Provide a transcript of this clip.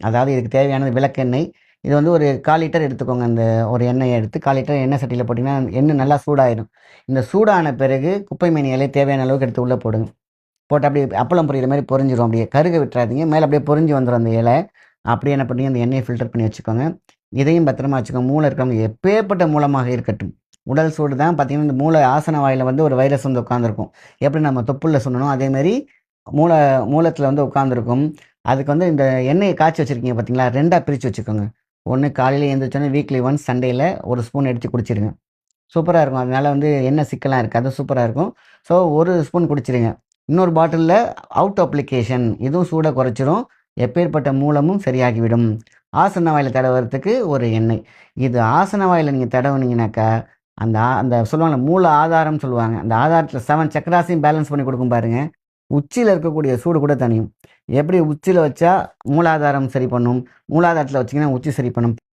அதாவது இதுக்கு தேவையானது விளக்கெண்ணெய் இது வந்து ஒரு கால் லிட்டர் எடுத்துக்கோங்க. அந்த ஒரு எண்ணெயை எடுத்து கால் லிட்டர் எண்ணெய் சட்டியில் போட்டிங்கன்னா எண்ணெய் நல்லா சூடாயிடும். இந்த சூடான பிறகு குப்பை மேனி தேவையான அளவுக்கு எடுத்து உள்ளே போடுங்க. போட்டு அப்படியே அப்பளம் பொரியிற மாதிரி பொரிஞ்சிடும் அப்படியே கருக விட்டுறாதீங்க. மேலே அப்படியே பொரிஞ்சு வந்துடும் அந்த இலை. அப்படியே என்ன பண்ணி அந்த எண்ணெயை ஃபில்டர் பண்ணி வச்சுக்கோங்க. இதையும் பத்திரமா வச்சுக்கோங்க. மூளை இருக்கிறவங்க எப்பேற்பட்ட மூலமாக இருக்கட்டும். உடல் சூடு தான் பார்த்தீங்கன்னா இந்த மூளை ஆசன வாயில் வந்து ஒரு வைரஸ் வந்து உட்காந்துருக்கும் எப்படி நம்ம தொப்புளில் சொன்னணும் அதேமாரி மூளை மூலத்தில் வந்து உட்காந்துருக்கும் அதுக்கு வந்து இந்த எண்ணெயை காய்ச்சி வச்சுருக்கீங்க பார்த்தீங்களா ரெண்டாக பிரித்து வச்சுக்கோங்க. ஒன்று காலையில் எழுந்திரிச்சோன்னே வீக்லி ஒன்ஸ் சண்டேயில் ஒரு ஸ்பூன் எடுத்து குடிச்சிருங்க. சூப்பராக இருக்கும். அதனால் வந்து எண்ணெய் சிக்கலாம் இருக்காது. சூப்பராக இருக்கும். ஸோ ஒரு ஸ்பூன் குடிச்சிருங்க. இன்னொரு பாட்டிலில் அவுட் அப்ளிகேஷன் இதுவும் சூடாக குறைச்சிரும். எப்பேற்பட்ட மூலமும் சரியாகிவிடும். ஆசன வாயில் தடவுறதுக்கு ஒரு எண்ணெய். இது ஆசன வாயில் நீங்கள் தடவுனீங்கனாக்கா அந்த அந்த சொல்லுவாங்க மூல ஆதாரம்னு சொல்லுவாங்க. அந்த ஆதாரத்தில் செவன் சக்கராசையும் பேலன்ஸ் பண்ணி கொடுக்கும் பாருங்க. உச்சியில் இருக்கக்கூடிய சூடு கூட தனியும் எப்படி உச்சியில் வச்சா மூலாதாரம் சரி பண்ணும்? மூலாதாரத்தில் வச்சிங்கன்னா உச்சி சரி பண்ணும்.